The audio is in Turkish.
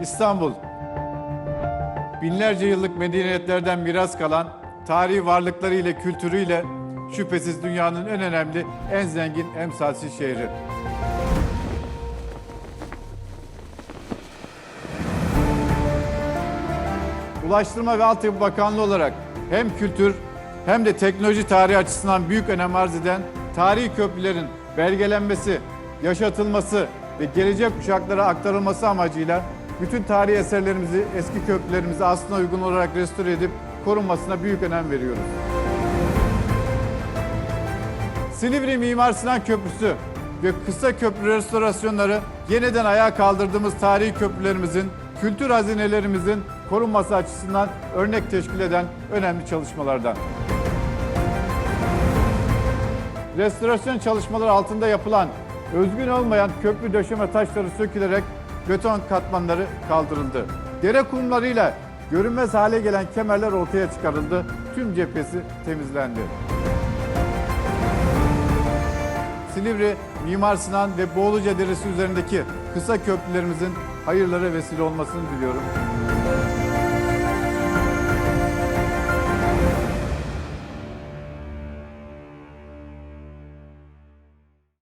İstanbul. Binlerce yıllık medeniyetlerden miras kalan tarihi varlıklarıyla, kültürüyle şüphesiz dünyanın en önemli, en zengin, emsalsiz şehri. Ulaştırma ve Altyapı Bakanlığı olarak hem kültür hem de teknoloji tarihi açısından büyük önem arz eden tarihi köprülerin belgelenmesi, yaşatılması ve gelecek kuşaklara aktarılması amacıyla bütün tarihi eserlerimizi, eski köprülerimizi aslına uygun olarak restore edip korunmasına büyük önem veriyoruz. Silivri Mimar Sinan Köprüsü ve kısa köprü restorasyonları yeniden ayağa kaldırdığımız tarihi köprülerimizin, kültür hazinelerimizin korunması açısından örnek teşkil eden önemli çalışmalardan. Restorasyon çalışmaları altında yapılan özgün olmayan köprü döşeme taşları sökülerek beton katmanları kaldırıldı. Dere kumlarıyla görünmez hale gelen kemerler ortaya çıkarıldı. Tüm cephesi temizlendi. Silivri, Mimar Sinan ve Boğuluca Deresi üzerindeki kısa köprülerimizin hayırlara vesile olmasını diliyorum.